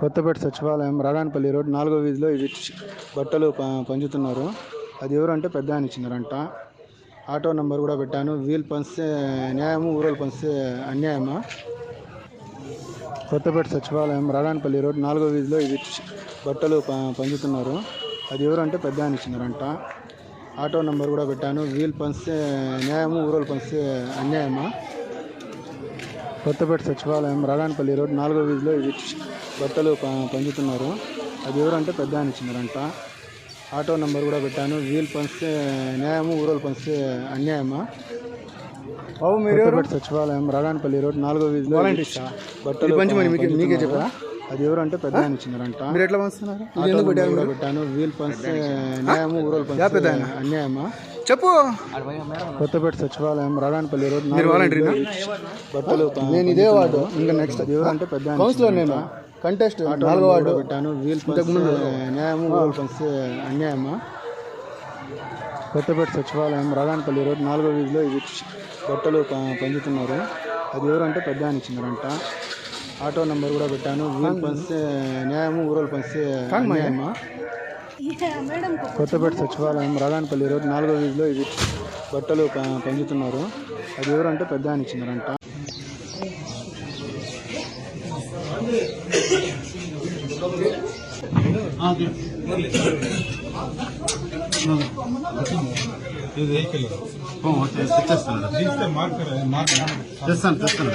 కొత్తపేట సచివాలయం రాడానపల్లి రోడ్ నాలుగో వీధిలో ఇది బట్టలు పంచుతున్నారు అది ఎవరంటే పెద్ద ఆయన ఇచ్చినారంట. ఆటో నంబర్ కూడా పెట్టాను. వీళ్ళు పంచే న్యాయము ఊరోళ్ళు పంచే అన్యాయమా? కొత్తపేట సచివాలయం రాడానపల్లి రోడ్ నాలుగో వీధిలో ఇది బట్టలు పంచుతున్నారు అది ఎవరంటే పెద్ద ఆయన ఇచ్చినారంట. ఆటో నంబర్ కూడా పెట్టాను. వీళ్ళు పంచే న్యాయము ఊరోళ్ళు పంచే అన్యాయమా? కొత్తపేట సచివాలయం రాడానపల్లి రోడ్ నాలుగో వీధిలో చ- బట్టలు పంచుతున్నారు. అది ఎవరంటే పెద్ద ఆయన ఇచ్చినారంట. ఆటో నంబర్ కూడా పెట్టాను. వీళ్ళు పంచితే న్యాయము ఊరోళ్ళు పంచితే అన్యాయమా? బాబు మీరు సచివాలయం రాడానపల్లి రోడ్ నాలుగో వీధిలో బట్టలు మీకే-. చెప్పరా? అది ఎవరంటే పెద్ద ఆయన ఇచ్చినారంట. మీరు ఎట్లా పంచుతున్నారు? పెట్టాను. వీళ్ళు పంచితే న్యాయము పెద్ద పంచితే? అన్యాయమా? చెప్పు. కొత్తపేట సచివాలయం రాడానపల్లి రోడ్ మీరు? వీధిలో బట్టలు నేను ఇదే వార్డు. ఇంకా నెక్స్ట్ ఎవరంటే పెద్ద కౌన్సిలర్ నేను. కంటెస్ట్ నాలుగో వార్డు. పెట్టాను. పంచితే న్యాయము అన్యాయమా? కొత్తపేట సచివాలయం రాడానపల్లి రోడ్ నాలుగో వీధిలో చ- బట్టలు పంచుతున్నారు. అది ఎవరంటే పెద్ద ఆయన ఇచ్చినారంట. ఆటో నంబర్ కూడా పెట్టాను. వీళ్ళు పంచితే న్యాయము ఊరోళ్ళు పంచితే అన్యాయమా? కొత్తపేట సచివాలయం రాడానపల్లి రోడ్ నాలుగో వీధిలో ఇది చ- బట్టలు పంచుతున్నారు అది ఎవరంటే పెద్ద ఆయన ఇచ్చినారంట. తెస్తాను